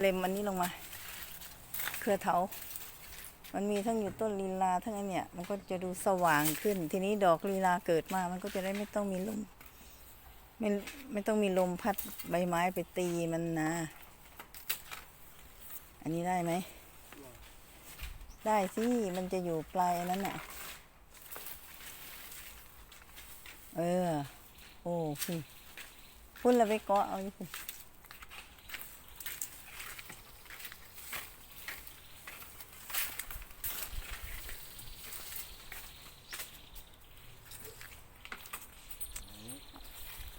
เล็มอันนี้ลงมา เครือเถา มันมีทั้งอยู่ต้นลีลาทั้งอันเนี้ยมันก็จะดูสว่างขึ้น ทีนี้ดอกลีลาเกิดมา มันก็จะได้ไม่ต้องมีลม ไม่ไม่ต้องมีลมพัดใบไม้ไปตีมันนะ อันนี้ได้ไหม ได้สิ มันจะอยู่ปลายนั้นน่ะ เออ โอ้พุ่นพุ่นล้วไปเกาะเอาอยู่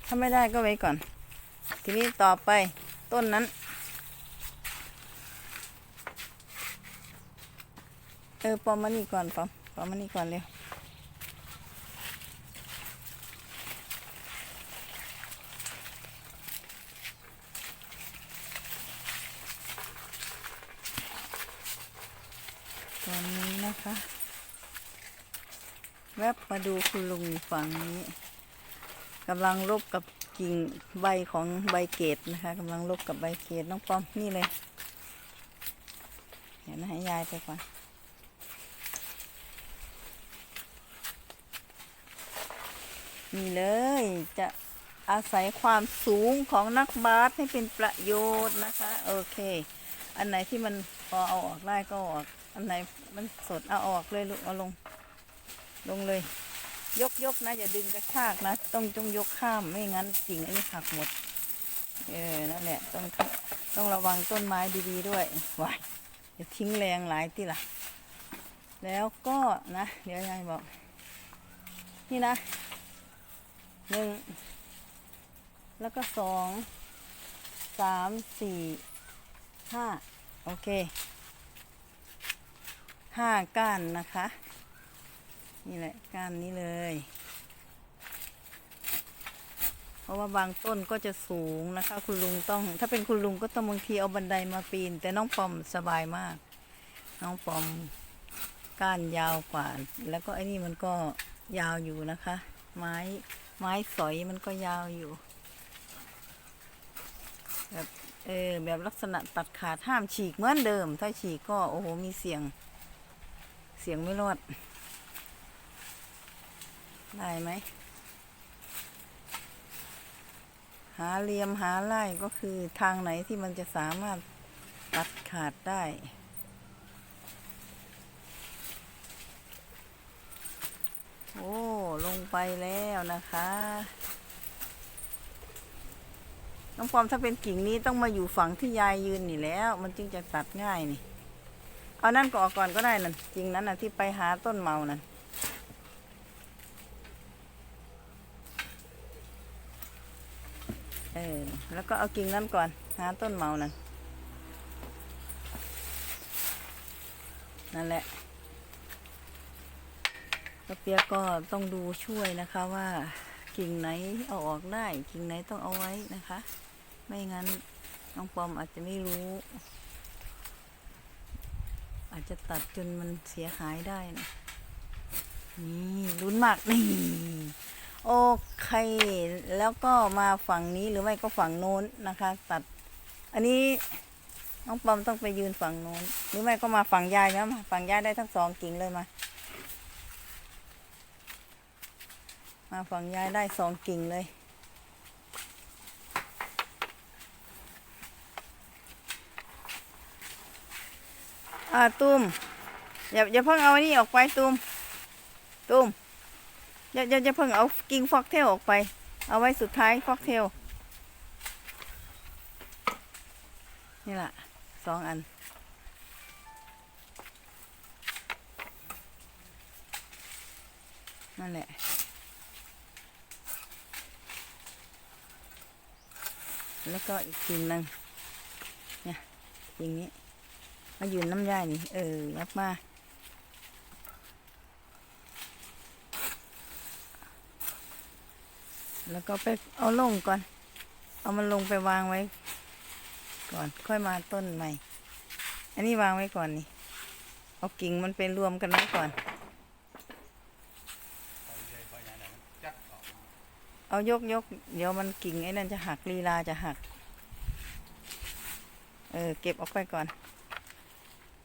ถ้าไม่ได้ก็ไว้ก่อน ทีนี้ต่อไปต้นนั้น เออปอมมานี่ก่อนปอมปอมมานี่ก่อนเร็วตอนนี้นะคะ แวบมาดูคุณลุงฝั่งนี้ กำลังลบกับกิ่งใบของใบเกตนะคะกำลังลบกับใบเกตน้องปอมนี่เลย เดี๋ยวนะให้ยายไปก่อนนี่เลยจะอาศัยความสูงของนักบาสให้เป็นประโยชน์นะคะ โอเค อันไหนที่มันพอเอาออกได้ก็อออกอันไหนมันสดเอาออกเลยลูกเอาลง ลงเลย ยกยกนะ อย่าดึงกระชากนะ ต้องจงยกข้ามไม่งั้นกิ่งอันนี้หักหมด เออนั่นแหละต้องต้องระวังต้นไม้ดีๆด้วยว้ายอย่าทิ้งแรงหลายที่ล่ะแล้วก็นะ เดี๋ยวยายบอก นี่นะหนึ่งแล้วก็สองสามสี่ห้าโอเคห้าก้านนะคะ นี่แหละก้านนี้เลย เพราะว่าบางต้นก็จะสูงนะคะ คุณลุงต้อง ถ้าเป็นคุณลุงก็ต้องบางทีเอาบันไดมาปีน แต่น้องปอมสบายมาก น้องปอมก้านยาวกว่า แล้วก็ไอ้นี่มันก็ยาวอยู่นะคะ ไม้ไม้สอยมันก็ยาวอยู่แบบเออแบบลักษณะตัดขาดห้ามฉีกเหมือนเดิม ถ้าฉีกก็โอ้โหมีเสียง เสียงไม่รอด ได้ไหม หาเหลี่ยมหาไล่ก็คือทางไหนที่มันจะสามารถตัดขาดได้โอ้ ลงไปแล้วนะคะ น้องฟอมถ้าเป็นกิ่งนี้ต้องมาอยู่ฝั่งที่ยายยืนนี่แล้ว มันจึงจะตัดง่ายนี่ เอานั่นก็ออกก่อนก็ได้นั่นจริงนั้นนะที่ไปหาต้นเมานั่น เออ แล้วก็เอากิ่งนั้นก่อน หาต้นเมานั่นนั่นแหละกระเปียกก็ต้องดูช่วยนะคะว่ากิ่งไหนเอาออกได้ กิ่งไหนต้องเอาไว้นะคะ ไม่งั้นน้องปอมอาจจะไม่รู้ อาจจะตัดจนมันเสียหายได้นะนี่ลุ้นมากนี่ โอเค แล้วก็มาฝั่งนี้หรือไม่ก็ฝั่งโน้นนะคะ ตัด อันนี้น้องปอมต้องไปยืนฝั่งโน้น หรือไม่ก็มาฝั่งยายนะมาฝั่งยายได้ทั้งสองกิ่งเลยมา มาฝั่งยายได้สองกิ่งเลยอ่าตุ้มอย่าอย่าเพิ่งเอาอันนี้ออกไปตุ้มตุ้ม อย่าอย่าอย่าเพิ่งเอากิ่งฟอกเทลออกไป เอาไว้สุดท้ายฟอกเทลนี่แหละสองอัน นั่นแหละแล้วก็อีกกิ่งหนึ่งเนี่ยกิ่งนี้ มายืนน้ำยายนี่ เออรับมา แล้วก็ไปเอาลงก่อน เอามันลงไปวางไว้ ก่อนค่อยมาต้นใหม่ อันนี้วางไว้ก่อนนี่เอากิ่งมันไปรวมกันไว้ก่อน เอายกยกเดี๋ยวมันกิ่งไอ้นั่นจะหักลีลาจะหักเเออเก็บออกไปก่อน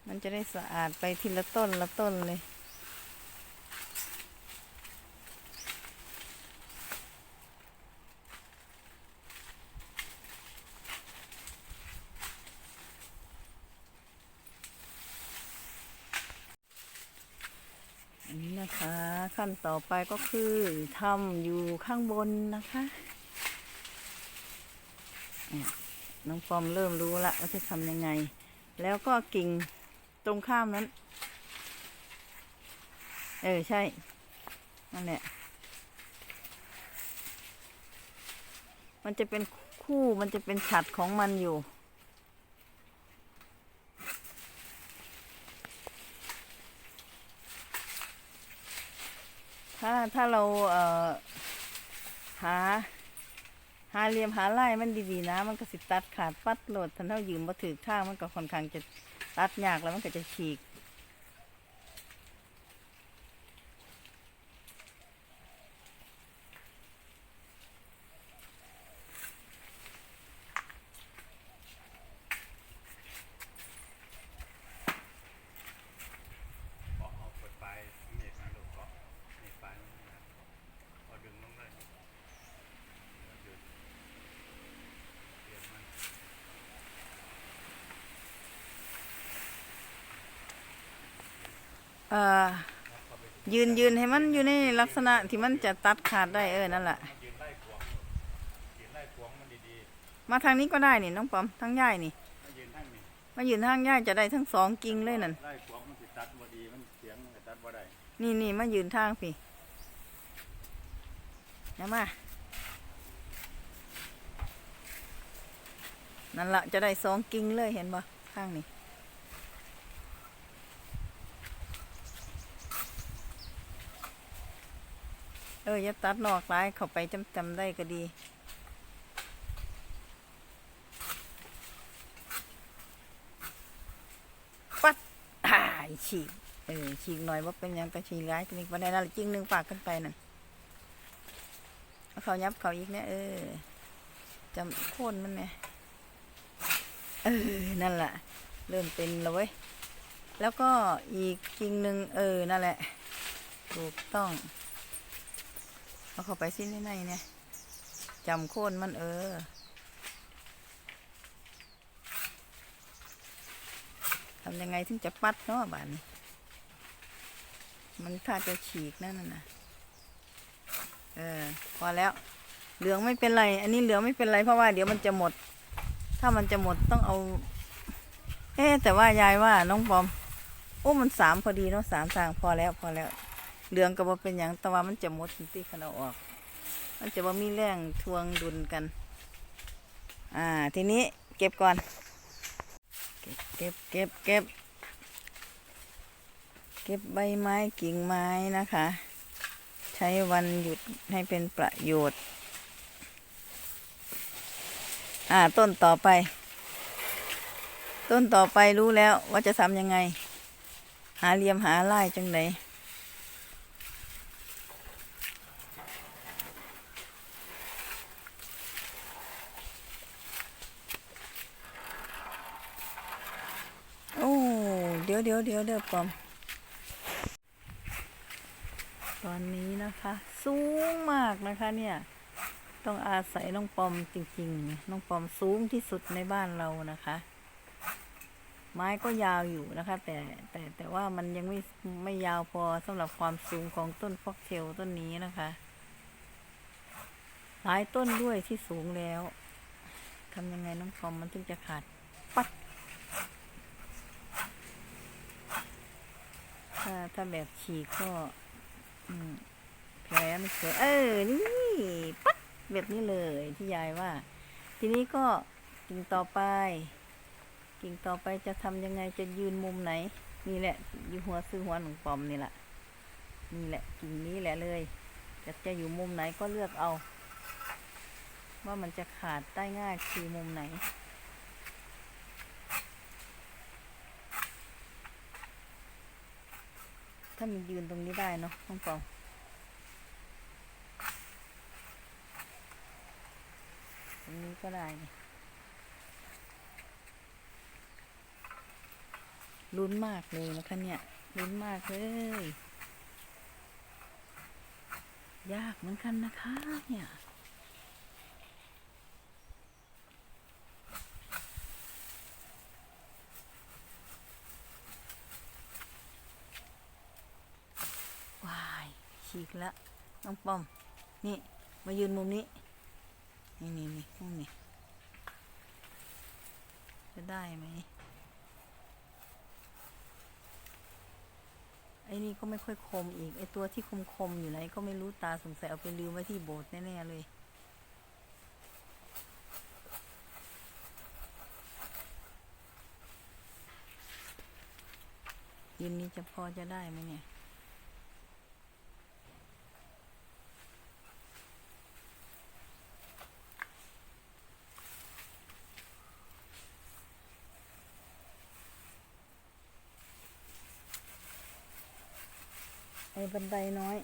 มันจะได้สะอาดไปทีละต้นละต้นเลย อันนี้นะคะขั้นต่อไปก็คือทำอยู่ข้างบนนะคะน้องฟอมเริ่มรู้ละว่าจะทำยังไง แล้วก็กิ่งตรงข้ามนั้น เออ ใช่ นั่นแหละ มันจะเป็นคู่มันจะเป็นฉัดของมันอยู่ ถ้าถ้าเราเอ่อหา หาเหลี่ยมหาไล่มันดีๆนะ มันก็สิตัดขาดปัดโหลดทันเท่ายืมมาถือข้างมันก็ค่อนข้างจะตัดยากแล้วมันก็จะฉีก เกาะเอาเปิดปลายเมฆมาลูกเกาะเมฆปลายมันมาพอดึงลงเลยดึงเปลี่ยนมัน เอ่อยืนยืนให้มันอยู่ในลักษณะที่มันจะตัดขาดได้เออนั่นแหละยืนไล่ขวางอยู่ยืนไล่ขวางมันดีมาทางนี้ก็ได้นี่น้องปอมทั้งย่ายนี่ๆมายืนทั้งนี้มายืนทางย่ายจะได้ทั้งสองกิ่งเลยนั่นไล่ขวางมันสิตัดบ่ดีมันเสียงมันก็ตัดบ่ได้นี่นี่มายืนทางพี่นะมานั่นละจะได้สองกิ่งเลยเห็นบ่ข้างนี้ อออย่าตัดนอกร้ายเข้าไปจำจำได้ก็ดีปัดอ่ายฉีกเออฉีกหน่อยว่าเป็นยังแต่ฉีกร้ายจริงวันใดนั่นแหละจริงหนึ่งฝากกันไปนั่นเขายับเขาอีกเนี่ยเออจำโค่นมันเนี่ยเออนั่นแหละเริ่มเป็นแล้วเว้ยแล้วก็อีกกิ่งหนึ่งเออนั่นแหละถูกต้อง เอาเข้าไปสิ้นในเนี่ยจำโค่นมันเออทำยังไงถึงจะปัดเนาะบานมันถ้าจะฉีกนั่นน่ะ เออ พอแล้ว เหลืองไม่เป็นไร อันนี้เหลืองไม่เป็นไรเพราะว่าเดี๋ยวมันจะหมด ถ้ามันจะหมดต้องเอา เอ๊แต่ว่ายายว่าน้องปอม โอ้มันสามพอดีเนาะสามทางพอแล้วพอแล้ว เหลืองก็บ่เป็นอย่างแต่ว่ามันจะหมดที่ขนาออก มันจะว่ามีแรงทวงดุลกัน อ่า ทีนี้เก็บก่อน เก็บเก็บเก็บเก็บเก็บใบไม้กิ่งไม้นะคะ ใช้วันหยุดให้เป็นประโยชน์ อ่าต้นต่อไป ต้นต่อไปรู้แล้วว่าจะทำยังไง หาเหลี่ยมหาไล่จังไหนโอ้ เดี๋ยวเดี๋ยวเดี๋ยวเดี๋ยวปอม ตอนนี้นะคะ สูงมากนะคะเนี่ย ต้องอาศัยน้องปอมจริงๆ น้องปอมสูงที่สุดในบ้านเรานะคะ ไม้ก็ยาวอยู่นะคะ แต่แต่แต่ว่ามันยังไม่ไม่ยาวพอสำหรับความสูงของต้นฟอกเทลต้นนี้นะคะ หลายต้นด้วยที่สูงแล้วทำยังไงน้องปอมมันถึงจะขาดปัด ถ้าถ้าแบบฉีกก็แผลไม่สวยเออ นี่ปั๊ดแบบนี้เลยที่ยายว่า ทีนี้ก็กิ่งต่อไป กิ่งต่อไปจะทำยังไงจะยืนมุมไหน นี่แหละ อยู่หัวซื้อหัวหนุ่งปอมนี่แหละนี่แหละกิ่งนี้แหละเลยจะจะอยู่มุมไหนก็เลือกเอา ว่ามันจะขาดได้ง่ายคือมุมไหน ถ้ามันยืนตรงนี้ได้เนาะน้องปองตรงนี้ก็ได้ลุ้นมากเลยนะคะเนี่ยลุ้นมากเลย ยากเหมือนกันนะคะเนี่ย ฉีกละน้องปอม นี่ มายืนมุมนี้ นี่นี่นี่มุมนี้จะได้ไหมไอ้นี่ก็ไม่ค่อยคมอีก ไอ้ตัวที่คมคมอยู่ไหนก็ไม่รู้ตาสงสัยเอาไปลืมไว้ที่โบสถ์แน่ ๆ เลยยืนนี้จะพอจะได้ไหมเนี่ย บันไดน้อย